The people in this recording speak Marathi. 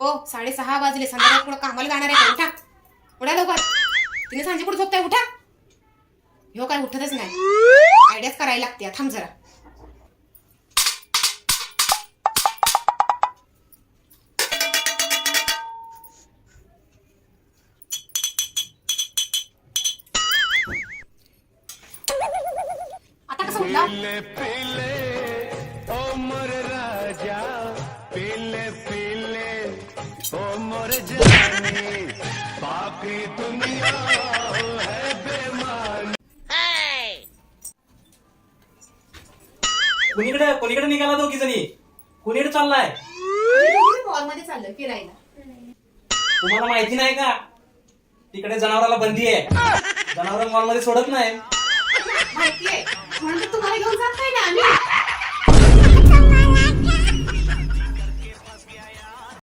ओ साडेसहा वाजले. संध्याकाळ पुढे कामाला जाणार आहे का? उठा. उठा लवकर. तिने सांजे पुढे झोपताय? उठा. ह्यो काय उठतच नाही. आयडियाच करायला लागते थांब जरा. आता कसं उठला? पीले ओ मोर जानी बाकी दुनिया है बेमान। कुणीकडे कोणीकडे निघाला दोघी जणी? कुणीकडे चाललाय? मॉलमध्ये चाललं फिरायला. तुम्हाला माहिती नाही का? तिकडे जनावराला बंदी आहे. जनावर मॉलमध्ये सोडत नाही. माहितीये म्हणून तर तुम्हाला